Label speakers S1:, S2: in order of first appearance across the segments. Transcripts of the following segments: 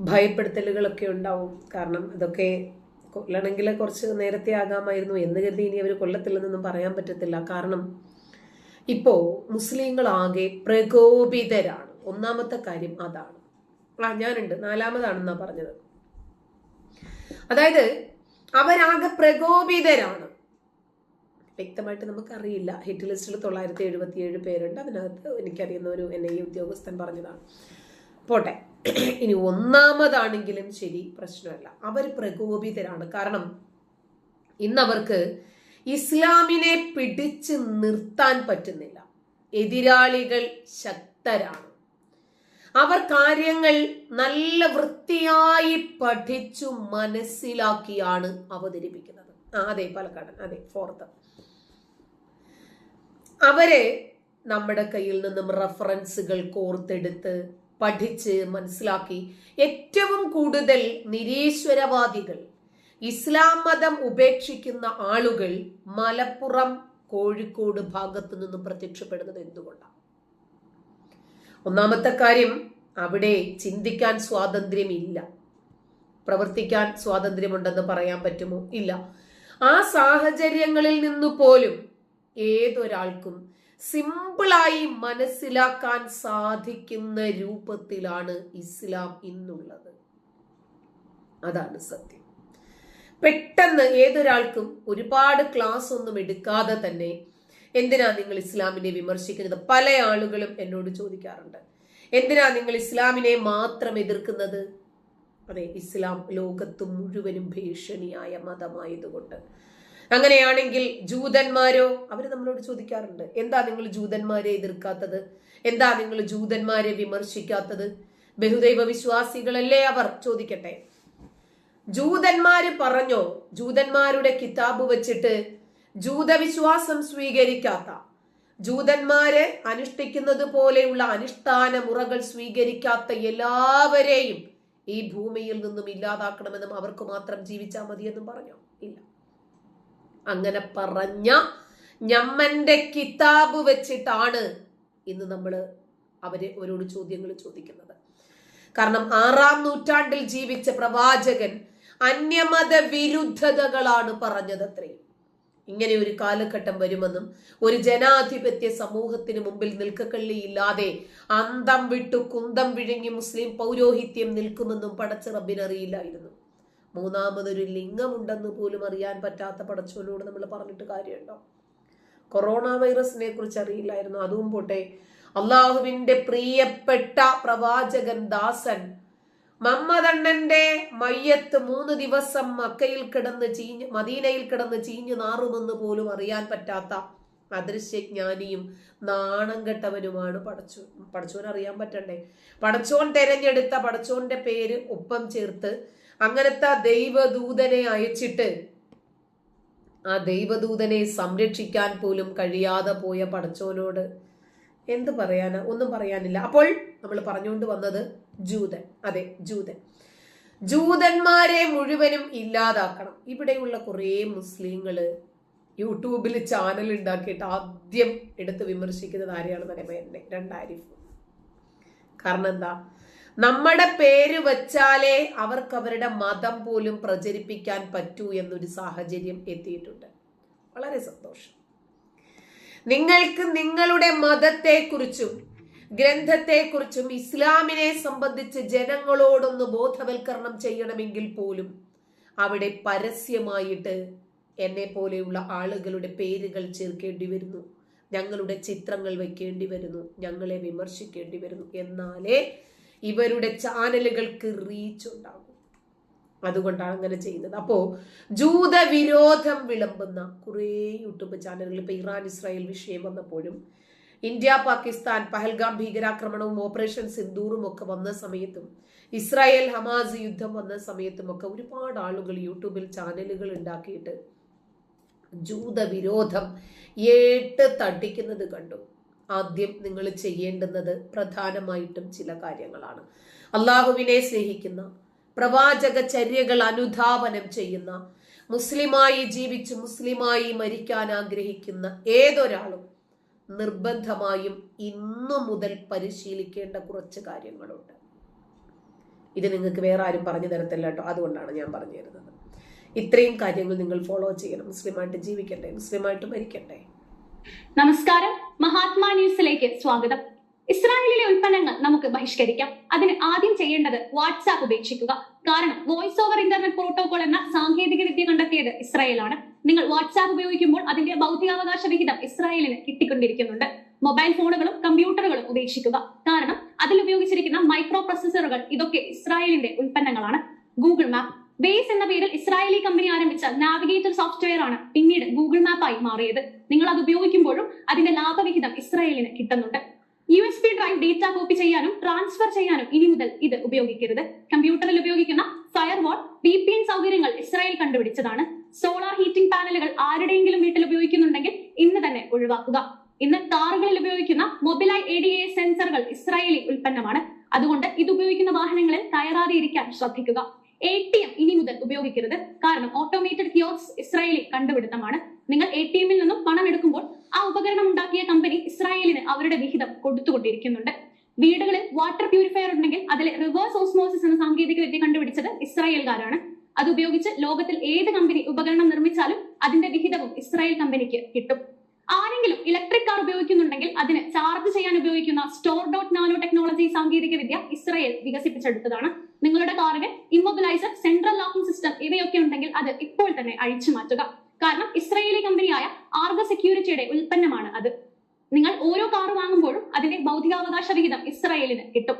S1: ഭയപ്പെടുത്തലുകളൊക്കെ ഉണ്ടാവും. കാരണം ഇതൊക്കെ കൊല്ലണമെങ്കിൽ കുറച്ച് നേരത്തെ ആകാമായിരുന്നു. എന്ന് കരുതി ഇനി അവർ കൊല്ലത്തില്ലെന്നൊന്നും പറയാൻ പറ്റത്തില്ല. കാരണം ഇപ്പോ മുസ്ലിങ്ങളാകെ പ്രകോപിതരാണ്. ഒന്നാമത്തെ കാര്യം അതാണ്. ആ ഞാനുണ്ട്. നാലാമതാണെന്നാ പറഞ്ഞത്. അതായത് അവരാകെ പ്രകോപിതരാണ്. വ്യക്തമായിട്ട് നമുക്കറിയില്ല. ഹിറ്റ് ലിസ്റ്റിൽ തൊള്ളായിരത്തി എഴുപത്തി ഏഴ് പേരുണ്ട്. അതിനകത്ത് എനിക്കറിയുന്ന ഒരു എൻ ഐ ഉദ്യോഗസ്ഥൻ പറഞ്ഞതാണ്. പോട്ടെ. ഇനി ഒന്നാമതാണെങ്കിലും ശരി പ്രശ്നമല്ല. അവർ പ്രകോപിതരാണ്. കാരണം ഇന്നവർക്ക് ഇസ്ലാമിനെ പിടിച്ച് നിർത്താൻ പറ്റുന്നില്ല. എതിരാളികൾ ശക്തരാണ്. അവർ കാര്യങ്ങൾ നല്ല വൃത്തിയായി പഠിച്ചു മനസ്സിലാക്കിയാണ് അവതരിപ്പിക്കുന്നത്. അതെ പാലക്കാടൻ അതെ ഫോർത്ത്. അവരെ നമ്മുടെ കയ്യിൽ നിന്നും റഫറൻസുകൾ കോർത്തെടുത്ത് പഠിച്ച് മനസ്സിലാക്കി ഏറ്റവും കൂടുതൽ നിരീശ്വരവാദികൾ ഇസ്ലാം മതം ഉപേക്ഷിക്കുന്ന ആളുകൾ മലപ്പുറം കോഴിക്കോട് ഭാഗത്തു നിന്നും പ്രത്യക്ഷപ്പെടുന്നത് എന്തുകൊണ്ടാണ്? ഒന്നാമത്തെ കാര്യം അവിടെ ചിന്തിക്കാൻ സ്വാതന്ത്ര്യമില്ല. പ്രവർത്തിക്കാൻ സ്വാതന്ത്ര്യമുണ്ടെന്ന് പറയാൻ പറ്റുമോ? ഇല്ല. ആ സാഹചര്യങ്ങളിൽ നിന്നു പോലും ഏതൊരാൾക്കും സിമ്പിളായി മനസ്സിലാക്കാൻ സാധിക്കുന്ന രൂപത്തിലാണ് ഇസ്ലാം ഇന്നുള്ളത്. അതാണ് സത്യം. പെട്ടെന്ന് ഏതൊരാൾക്കും ഒരുപാട് ക്ലാസ് ഒന്നും എടുക്കാതെ തന്നെ എന്തിനാ നിങ്ങൾ ഇസ്ലാമിനെ വിമർശിക്കുന്നത്? പല ആളുകളും എന്നോട് ചോദിക്കാറുണ്ട്. എന്തിനാ നിങ്ങൾ ഇസ്ലാമിനെ മാത്രം എതിർക്കുന്നത്? അതെ ഇസ്ലാം ലോകത്ത് മുഴുവനും ഭീഷണിയായ മതമായതുകൊണ്ട്. അങ്ങനെയാണെങ്കിൽ ജൂതന്മാരോ? അവർ നമ്മളോട് ചോദിക്കാറുണ്ട്. എന്താ നിങ്ങൾ ജൂതന്മാരെ എതിർക്കാത്തത്? എന്താ നിങ്ങൾ ജൂതന്മാരെ വിമർശിക്കാത്തത്? ബഹുദൈവ വിശ്വാസികളല്ലേ അവർ? ചോദിക്കട്ടെ. ജൂതന്മാര് പറഞ്ഞോ? ജൂതന്മാരുടെ കിതാബ് വെച്ചിട്ട് ജൂതവിശ്വാസം സ്വീകരിക്കാത്ത ജൂതന്മാര് അനുഷ്ഠിക്കുന്നത് പോലെയുള്ള അനുഷ്ഠാന മുറകൾ സ്വീകരിക്കാത്ത എല്ലാവരെയും ഈ ഭൂമിയിൽ നിന്നും ഇല്ലാതാക്കണമെന്നും അവർക്ക് മാത്രം ജീവിച്ചാൽ മതിയെന്നും പറഞ്ഞോ? ഇല്ല. അങ്ങനെ പറഞ്ഞ ഞമ്മന്റെ കിതാബ് വെച്ചിട്ടാണ് ഇന്ന് നമ്മൾ അവരെ അവരോട് ചോദ്യങ്ങൾ ചോദിക്കുന്നത്. കാരണം ആറാം നൂറ്റാണ്ടിൽ ജീവിച്ച പ്രവാചകൻ അന്യമത വിരുദ്ധതകളാണ് പറഞ്ഞത് അത്രയും ഇങ്ങനെ ഒരു കാലഘട്ടം വരുമെന്നും ഒരു ജനാധിപത്യ സമൂഹത്തിന് മുമ്പിൽ നിൽക്കക്കള്ളിയില്ലാതെ അന്തം വിട്ടു കുന്തം വിഴുങ്ങി മുസ്ലിം പൗരോഹിത്യം നിൽക്കുമെന്നും പടച്ച റബ്ബിനറിയില്ലായിരുന്നു മൂന്നാമതൊരു ലിംഗമുണ്ടെന്ന് പോലും അറിയാൻ പറ്റാത്ത പടച്ചവനോട് നമ്മൾ പറഞ്ഞിട്ട് കാര്യമുണ്ടോ? കൊറോണ വൈറസിനെ കുറിച്ച് അറിയില്ലായിരുന്നു. അതും പോട്ടെ. അള്ളാഹുവിന്റെ പ്രിയപ്പെട്ട പ്രവാചകൻ ദാസൻ മമ്മദണ്ണന്റെ മയ്യത്ത് മൂന്ന് ദിവസം മക്കയിൽ കിടന്ന് ചീഞ്ഞ് മദീനയിൽ കിടന്ന് ചീഞ്ഞു നാറുമെന്ന് പോലും അറിയാൻ പറ്റാത്ത അദൃശ്യജ്ഞാനിയും നാണം കെട്ടവനുമാണ് പടച്ചോൻ പടച്ചോൻ അറിയാൻ പറ്റണ്ടേ? പടച്ചോൻ തെരഞ്ഞെടുത്ത പടച്ചോന്റെ പേര് ഒപ്പം ചേർത്ത് അങ്ങനത്തെ ദൈവദൂതനെ അയച്ചിട്ട് ആ ദൈവദൂതനെ സംരക്ഷിക്കാൻ പോലും കഴിയാതെ പോയ പടച്ചോനോട് എന്ത് പറയാനാ? ഒന്നും പറയാനില്ല. അപ്പോൾ നമ്മൾ പറഞ്ഞുകൊണ്ട് വന്നത് ജൂതൻ. അതെ ജൂതൻ. ജൂതന്മാരെ മുഴുവനും ഇല്ലാതാക്കണം. ഇവിടെയുള്ള കുറേ മുസ്ലിങ്ങൾ യൂട്യൂബിൽ ചാനൽ ഉണ്ടാക്കിയിട്ട് ആദ്യം എടുത്ത് വിമർശിക്കുന്നത് ആരെയാണെന്ന് എന്നെ രണ്ടായിരം കാരണം എന്താ? നമ്മുടെ പേര് വച്ചാലേ അവർക്ക് അവരുടെ മതം പോലും പ്രചരിപ്പിക്കാൻ പറ്റൂ എന്നൊരു സാഹചര്യം എത്തിയിട്ടുണ്ട്. വളരെ സന്തോഷം. നിങ്ങൾക്ക് നിങ്ങളുടെ മതത്തെക്കുറിച്ചും ഗ്രന്ഥത്തെക്കുറിച്ചും ഇസ്ലാമിനെ സംബന്ധിച്ച് ജനങ്ങളോടൊന്ന് ബോധവൽക്കരണം ചെയ്യണമെങ്കിൽ പോലും അവിടെ പരസ്യമായിട്ട് എന്നെ പോലെയുള്ള ആളുകളുടെ പേരുകൾ ചേർക്കേണ്ടി വരുന്നു. ഞങ്ങളുടെ ചിത്രങ്ങൾ വയ്ക്കേണ്ടി വരുന്നു. ഞങ്ങളെ വിമർശിക്കേണ്ടി വരുന്നു. എന്നാലേ ഇവരുടെ ചാനലുകൾക്ക് റീച്ച് ഉണ്ടാകും. അതുകൊണ്ടാണ് അങ്ങനെ ചെയ്യുന്നത്. അപ്പോ ജൂതവിരോധം വിളമ്പുന്ന കുറേ യൂട്യൂബ് ചാനലുകൾ ഇപ്പൊ ഇറാൻ ഇസ്രായേൽ വിഷയം വന്നപ്പോഴും ഇന്ത്യ പാകിസ്ഥാൻ പഹൽഗാം ഭീകരാക്രമണവും ഓപ്പറേഷൻ സിന്ദൂറും ഒക്കെ വന്ന സമയത്തും ഇസ്രായേൽ ഹമാസ് യുദ്ധം വന്ന സമയത്തും ഒക്കെ ഒരുപാട് ആളുകൾ യൂട്യൂബിൽ ചാനലുകൾ ഉണ്ടാക്കിയിട്ട് ജൂതവിരോധം ഏട്ട് തട്ടിക്കുന്നത് കണ്ടു. ആദ്യം നിങ്ങൾ ചെയ്യേണ്ടുന്നത് പ്രധാനമായിട്ടും ചില കാര്യങ്ങളാണ്. അള്ളാഹുവിനെ സ്നേഹിക്കുന്ന പ്രവാചക ചര്യകൾ അനുധാവനം ചെയ്യുന്ന മുസ്ലിമായി ജീവിച്ച് മുസ്ലിമായി മരിക്കാൻ ആഗ്രഹിക്കുന്ന ഏതൊരാളും നിർബന്ധമായും ഇന്നു മുതൽ പരിശീലിക്കേണ്ട കുറച്ച് കാര്യങ്ങളുണ്ട്. ഇത് നിങ്ങൾക്ക് വേറെ ആരും പറഞ്ഞു തരത്തില്ല കേട്ടോ. അതുകൊണ്ടാണ് ഞാൻ പറഞ്ഞു തരുന്നത്. ഇത്രയും കാര്യങ്ങൾ നിങ്ങൾ ഫോളോ ചെയ്യണം. മുസ്ലിമായിട്ട് ജീവിക്കണ്ടേ? മുസ്ലിമായിട്ട് മരിക്കണ്ടേ?
S2: നമസ്കാരം. മഹാത്മാ ന്യൂസിലേക്ക് സ്വാഗതം. ഇസ്രായേലിലെ ഉൽപ്പന്നങ്ങൾ നമുക്ക് ബഹിഷ്കരിക്കാം. അതിന് ആദ്യം ചെയ്യേണ്ടത് വാട്സാപ്പ് ഉപേക്ഷിക്കുക. കാരണം വോയിസ് ഓവർ ഇന്റർനെറ്റ് പ്രോട്ടോകോൾ എന്ന സാങ്കേതിക വിദ്യ കണ്ടെത്തിയത് ഇസ്രായേലാണ്. നിങ്ങൾ വാട്സാപ്പ് ഉപയോഗിക്കുമ്പോൾ അതിന്റെ ഭൗതികാവകാശ വിഹിതം ഇസ്രായേലിന് കിട്ടിക്കൊണ്ടിരിക്കുന്നുണ്ട്. മൊബൈൽ ഫോണുകളും കമ്പ്യൂട്ടറുകളും ഉപേക്ഷിക്കുക. കാരണം അതിൽ ഉപയോഗിച്ചിരിക്കുന്ന മൈക്രോ പ്രൊസസ്സറുകൾ ഇതൊക്കെ ഇസ്രായേലിന്റെ ഉൽപ്പന്നങ്ങളാണ്. Google map. ബേസ് എന്ന പേരിൽ ഇസ്രായേലി കമ്പനി ആരംഭിച്ച നാവിഗേറ്റർ സോഫ്റ്റ്വെയർ ആണ് പിന്നീട് ഗൂഗിൾ മാപ്പായി മാറിയത്. നിങ്ങൾ അത് ഉപയോഗിക്കുമ്പോഴും അതിന്റെ ലാഭവിഹിതം ഇസ്രായേലിന് കിട്ടുന്നുണ്ട്. U S B drive data copy ചെയ്യാനും ട്രാൻസ്ഫർ ചെയ്യാനും ഇനി മുതൽ ഇത് ഉപയോഗിക്കരുത്. കമ്പ്യൂട്ടറിൽ ഉപയോഗിക്കുന്ന ഫയർവാൾ വി പി എൻ സൗകര്യങ്ങൾ ഇസ്രായേൽ കണ്ടുപിടിച്ചതാണ്. സോളാർ ഹീറ്റിംഗ് പാനലുകൾ ആരുടെയെങ്കിലും വീട്ടിൽ ഉപയോഗിക്കുന്നുണ്ടെങ്കിൽ ഇന്ന് തന്നെ ഒഴിവാക്കുക. ഇന്ന് കാറുകളിൽ ഉപയോഗിക്കുന്ന മൊബിലൈ എ ഡി എ സെൻസറുകൾ ഇസ്രായേലി ഉൽപ്പന്നമാണ്. അതുകൊണ്ട് ഇത് ഉപയോഗിക്കുന്ന വാഹനങ്ങളിൽ കയറാതെ ഇരിക്കാൻ ശ്രദ്ധിക്കുക. എ ടി എം ഇനി മുതൽ ഉപയോഗിക്കരുത്. കാരണം ഓട്ടോമേറ്റഡ് കിയോസ് ഇസ്രായേലി കണ്ടുപിടുത്തമാണ്. നിങ്ങൾ എ ടി എമ്മിൽ നിന്നും പണം എടുക്കുമ്പോൾ ആ ഉപകരണം ഉണ്ടാക്കിയ കമ്പനി ഇസ്രായേലിന് അവരുടെ വിഹിതം കൊടുത്തുകൊണ്ടിരിക്കുന്നുണ്ട്. വീടുകളിൽ വാട്ടർ പ്യൂരിഫയർ ഉണ്ടെങ്കിൽ അതിലെ റിവേഴ്സ് ഓസ്മോസിസ് എന്ന സാങ്കേതിക വിദ്യ കണ്ടുപിടിച്ചത് ഇസ്രായേൽക്കാരാണ് അത് ഉപയോഗിച്ച് ലോകത്തിൽ ഏത് കമ്പനി ഉപകരണം നിർമ്മിച്ചാലും അതിന്റെ വിഹിതവും ഇസ്രായേൽ കമ്പനിക്ക് കിട്ടും. ആരെങ്കിലും ഇലക്ട്രിക് കാർ ഉപയോഗിക്കുന്നുണ്ടെങ്കിൽ അതിന് ചാർജ് ചെയ്യാൻ ഉപയോഗിക്കുന്ന സ്റ്റോർ ഡോട്ട് നാനോ ടെക്നോളജി സാങ്കേതിക വിദ്യ ഇസ്രയേൽ വികസിപ്പിച്ചെടുത്തതാണ്. നിങ്ങളുടെ കാറിന് ഇമ്മൊബിലൈസർ സെൻട്രൽ ലോക്കിംഗ് സിസ്റ്റം ഇവയൊക്കെ ഉണ്ടെങ്കിൽ അത് ഇപ്പോൾ തന്നെ അഴിച്ചു മാറ്റുക. കാരണം ഇസ്രയേലി കമ്പനിയായ ആർഗ സെക്യൂരിറ്റിയുടെ ഉൽപ്പന്നമാണ് അത്. നിങ്ങൾ ഓരോ കാർ വാങ്ങുമ്പോഴും അതിന്റെ ഭൗതികാവകാശ വിഹിതം ഇസ്രയേലിന് കിട്ടും.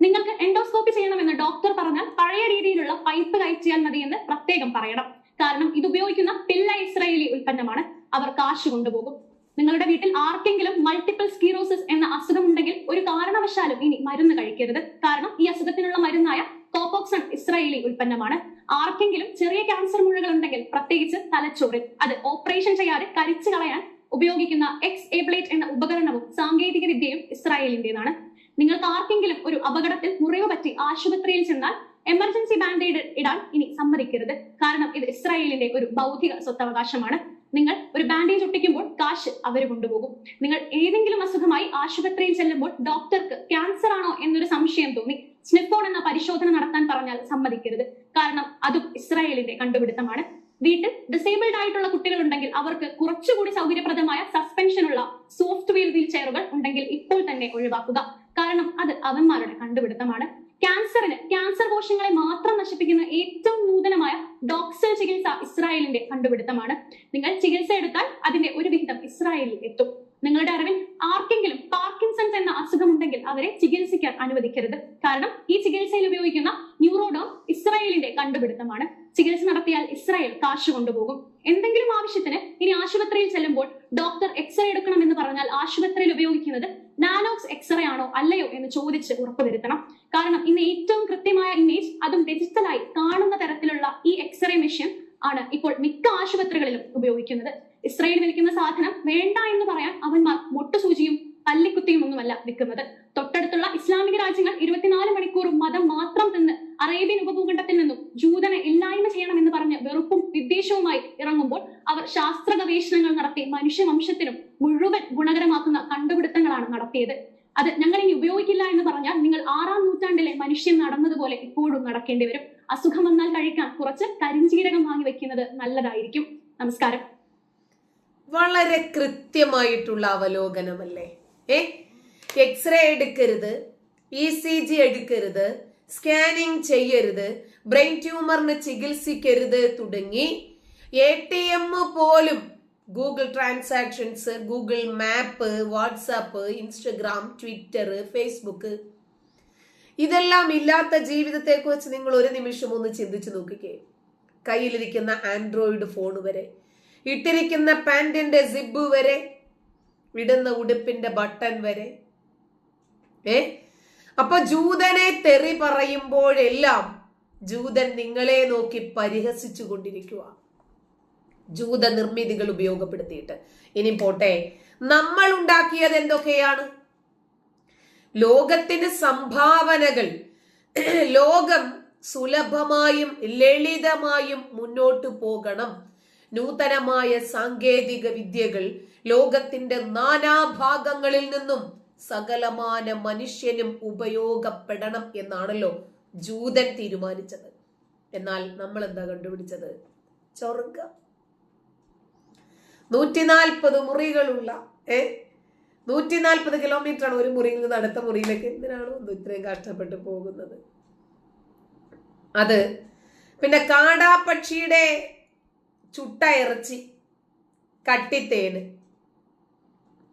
S2: നിങ്ങൾക്ക് എൻഡോസ്കോപ്പി ചെയ്യണമെന്ന് ഡോക്ടർ പറഞ്ഞാൽ പഴയ രീതിയിലുള്ള പൈപ്പ് കയറ്റിയാൽ മതി എന്ന് പ്രത്യേകം പറയണം. കാരണം ഇത് ഉപയോഗിക്കുന്ന പിള്ള ഇസ്രയേലി ഉൽപ്പന്നമാണ്. അവർ കാശ് കൊണ്ടുപോകും. നിങ്ങളുടെ വീട്ടിൽ ആർക്കെങ്കിലും മൾട്ടിപ്പിൾ സ്കീറോസിസ് എന്ന അസുഖം ഉണ്ടെങ്കിൽ ഒരു കാരണവശാലും ഇനി മരുന്ന് കഴിക്കരുത്. കാരണം ഈ അസുഖത്തിനുള്ള മരുന്നായ കോപ്പോക്സൺ ഇസ്രായേലി ഉൽപ്പന്നമാണ്. ആർക്കെങ്കിലും ചെറിയ ക്യാൻസർ മുഴകൾ ഉണ്ടെങ്കിൽ പ്രത്യേകിച്ച് തലച്ചോറിൽ അത് ഓപ്പറേഷൻ ചെയ്യാതെ കരിച്ചു കളയാൻ ഉപയോഗിക്കുന്ന എക്സ് എബ്ലേറ്റ് എന്ന ഉപകരണവും സാങ്കേതിക വിദ്യയും ഇസ്രായേലിന്റേതാണ്. നിങ്ങൾക്ക് ആർക്കെങ്കിലും ഒരു അപകടത്തിൽ മുറിവ് പറ്റി ആശുപത്രിയിൽ ചെന്നാൽ എമർജൻസി ബാൻഡേഡ് ഇടാൻ ഇനി സമ്മതിക്കരുത്. കാരണം ഇത് ഇസ്രായേലിന്റെ ഒരു ബൗദ്ധിക സ്വത്തവകാശമാണ്. നിങ്ങൾ ഒരു ബാൻഡേജ് ഒട്ടിക്കുമ്പോൾ കാശ് അവർ കൊണ്ടുപോകും. നിങ്ങൾ ഏതെങ്കിലും അസുഖമായി ആശുപത്രിയിൽ ചെല്ലുമ്പോൾ ഡോക്ടർക്ക് ക്യാൻസർ ആണോ എന്നൊരു സംശയം തോന്നി. സ്നിഫോൺ എന്ന പരിശോധന നടത്താൻ പറഞ്ഞാൽ സമ്മതിക്കരുത്. കാരണം അതും ഇസ്രായേലിന്റെ കണ്ടുപിടുത്തമാണ്. വീട്ടിൽ ഡിസേബിൾഡ് ആയിട്ടുള്ള കുട്ടികൾ ഉണ്ടെങ്കിൽ അവർക്ക് കുറച്ചുകൂടി സൗകര്യപ്രദമായ സസ്പെൻഷൻ ഉള്ള സോഫ്റ്റ് വീൽ ചെയറുകൾ ഉണ്ടെങ്കിൽ ഇപ്പോൾ തന്നെ ഒഴിവാക്കുക. കാരണം അത് അവന്മാരുടെ കണ്ടുപിടുത്തമാണ്. ക്യാൻസറിന് ക്യാൻസർ കോശങ്ങളെ മാത്രം നശിപ്പിക്കുന്ന ഏറ്റവും നൂതനമായ ചികിത്സ ഇസ്രായേലിന്റെ കണ്ടുപിടുത്തമാണ്. നിങ്ങൾ ചികിത്സ എടുത്താൽ അതിന്റെ ഒരു വിഹിതം ഇസ്രായേലിൽ എത്തും. നിങ്ങളുടെ അറിവിൽ ആർക്കെങ്കിലും പാർക്കിൻസൺസ് എന്ന അസുഖമുണ്ടെങ്കിൽ അവരെ ചികിത്സിക്കാൻ അനുവദിക്കരുത്. കാരണം ഈ ചികിത്സയിൽ ഉപയോഗിക്കുന്ന ന്യൂറോഡോം ഇസ്രായേലിന്റെ കണ്ടുപിടുത്തമാണ്. ചികിത്സ നടത്തിയാൽ ഇസ്രായേൽ കാശ് കൊണ്ടുപോകും. എന്തെങ്കിലും ആവശ്യത്തിന് ഇനി ആശുപത്രിയിൽ ചെല്ലുമ്പോൾ ഡോക്ടർ എക്സ്റേ എടുക്കണം എന്ന് പറഞ്ഞാൽ ആശുപത്രിയിൽ ഉപയോഗിക്കുന്നത് നാനോക്സ് എക്സ്റേ ആണോ അല്ലയോ എന്ന് ചോദിച്ച് ഉറപ്പുവരുത്തണം കാരണം ഇന്ന് ഏറ്റവും കൃത്യമായ ഇമേജ് അതും ഡിജിറ്റലായി കാണുന്ന തരത്തിലുള്ള ഈ എക്സ്റേ മെഷീൻ ആണ് ഇപ്പോൾ മിക്ക ആശുപത്രികളിലും ഉപയോഗിക്കുന്നത്. ഇസ്രയേൽ വിൽക്കുന്ന സാധനം വേണ്ട എന്ന് പറയാൻ അവന്മാർ മൊട്ടുസൂചിയും പല്ലിക്കുത്തിയും ഒന്നുമല്ല വിൽക്കുന്നത്. തൊട്ടടുത്തുള്ള ഇസ്ലാമിക രാജ്യങ്ങൾ ഇരുപത്തിനാല് മണിക്കൂറും മതം അറേബ്യൻ ഉപഭൂഖണ്ഡത്തിൽ നിന്നും ജൂതനെ ഇല്ലായ്മ ചെയ്യണമെന്ന് പറഞ്ഞ് വെറുപ്പും വിദ്വേഷവുമായി ഇറങ്ങുമ്പോൾ അവർ ശാസ്ത്ര ഗവേഷണങ്ങൾ നടത്തി മനുഷ്യവംശത്തിനും മുഴുവൻ ഗുണകരമാക്കുന്ന കണ്ടുപിടുത്തങ്ങളാണ് നടത്തിയത്. അത് ഞങ്ങൾ ഇനി ഉപയോഗിക്കില്ല എന്ന് പറഞ്ഞാൽ നിങ്ങൾ ആറാം നൂറ്റാണ്ടിലെ മനുഷ്യൻ നടന്നതുപോലെ ഇപ്പോഴും നടക്കേണ്ടി വരും. അസുഖം വന്നാൽ കഴിക്കാൻ കുറച്ച് കരിഞ്ചീരകം വാങ്ങി വെക്കുന്നത് നല്ലതായിരിക്കും. നമസ്കാരം.
S1: വളരെ കൃത്യമായിട്ടുള്ള അവലോകനമല്ലേ? ഏ? എക്സ്റേ എടുക്കരുത് ഇ സി ജി എടുക്കരുത് സ്കാനിങ് ചെയ്യരുത്. ബ്രെയിൻ ട്യൂമറിന് ചികിത്സിക്കരുത് തുടങ്ങി. എ ടി എം പോലും Google transactions Google map WhatsApp Instagram Twitter Facebook ഇതെല്ലാം ഇല്ലാത്ത ജീവിതത്തെക്കുറിച്ച് നിങ്ങൾ ഒരു നിമിഷം ഒന്ന് ചിന്തിച്ചു നോക്കിക്കേ. കയ്യിലിരിക്കുന്ന ആൻഡ്രോയിഡ് ഫോൺ വരെ ഇട്ടിരിക്കുന്ന പാൻറിന്റെ സിബ് വരെ വിടുന്ന ഉടുപ്പിന്റെ ബട്ടൺ വരെ ഏ? അപ്പൊ ജൂതനെ തെറി പറയുമ്പോഴെല്ലാം ജൂതൻ നിങ്ങളെ നോക്കി പരിഹസിച്ചു കൊണ്ടിരിക്കുക ജൂത നിർമ്മിതികൾ ഉപയോഗപ്പെടുത്തിയിട്ട്. ഇനി പോട്ടെ. നമ്മൾ ഉണ്ടാക്കിയത് എന്തൊക്കെയാണ്? ലോകത്തിന് സംഭാവനകൾ. ലോകം സുലഭമായും ലളിതമായും മുന്നോട്ട് പോകണം. നൂതനമായ സാങ്കേതിക വിദ്യകൾ ലോകത്തിന്റെ നാനാഭാഗങ്ങളിൽ നിന്നും സകലമാന മനുഷ്യനും ഉപയോഗപ്പെടണം എന്നാണല്ലോ ജൂതൻ തീരുമാനിച്ചത്. എന്നാൽ നമ്മൾ എന്താ കണ്ടുപിടിച്ചത്? സ്വർഗം നൂറ്റി നാൽപ്പത് മുറികളുള്ള ഏ? നൂറ്റി നാൽപ്പത് കിലോമീറ്റർ ആണ് ഒരു മുറിയിൽ നിന്ന് അടുത്ത മുറിയിലേക്ക്. എന്തിനാണ് എന്തോ ഇത്രയും കഷ്ടപ്പെട്ട് പോകുന്നത്? അത് പിന്നെ കാടാപക്ഷിയുടെ ചുട്ട ഇറച്ചി കട്ടിത്തേന്.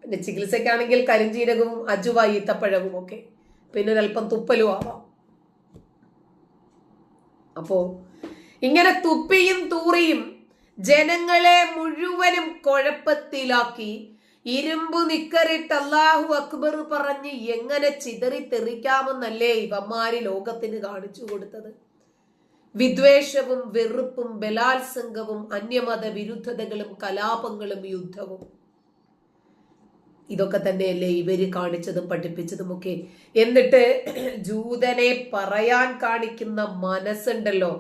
S1: പിന്നെ ചികിത്സയ്ക്കാണെങ്കിൽ കരിഞ്ചീരകവും അജുവ ഈത്തപ്പഴവും ഒക്കെ. പിന്നെ ഒരല്പം തുപ്പലും ആവാം. അപ്പോ ഇങ്ങനെ തുപ്പിയും തൂറിയും ജനങ്ങളെ മുഴുവനും കുഴപ്പത്തിലാക്കി ഇരുമ്പു നിക്കറിട്ട് അള്ളാഹു അക്ബർ പറഞ്ഞ് എങ്ങനെ ചിതറി തെറിക്കാമെന്നല്ലേ ഇവന്മാര് ലോകത്തിന് കാണിച്ചു കൊടുത്തത്? വിദ്വേഷവും വെറുപ്പും ബലാത്സംഗവും അന്യമത വിരുദ്ധതകളും കലാപങ്ങളും യുദ്ധവും. ഇതൊക്കെ തന്നെയല്ലേ ഇവർ കാണിച്ചതും പഠിപ്പിച്ചതും ഒക്കെ എന്നിട്ട് ജൂതനെ പറയാൻ കാണിക്കുന്ന മനസ്സുണ്ടല്ലോ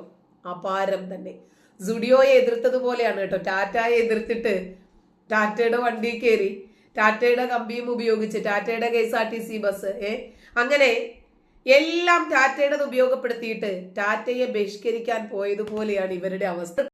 S1: അപാരം തന്നെ. സുഡിയോയെ എതിർത്തതുപോലെയാണ് കേട്ടോ. ടാറ്റയെ എതിർത്തിട്ട് ടാറ്റയുടെ വണ്ടി കയറി ടാറ്റയുടെ കമ്പിയും ഉപയോഗിച്ച് ടാറ്റയുടെ K S R T C bus ഏ? അങ്ങനെ എല്ലാം ടാറ്റയുടേത് ഉപയോഗപ്പെടുത്തിയിട്ട് ടാറ്റയെ ബഹിഷ്കരിക്കാൻ പോയതുപോലെയാണ് ഇവരുടെ അവസ്ഥ.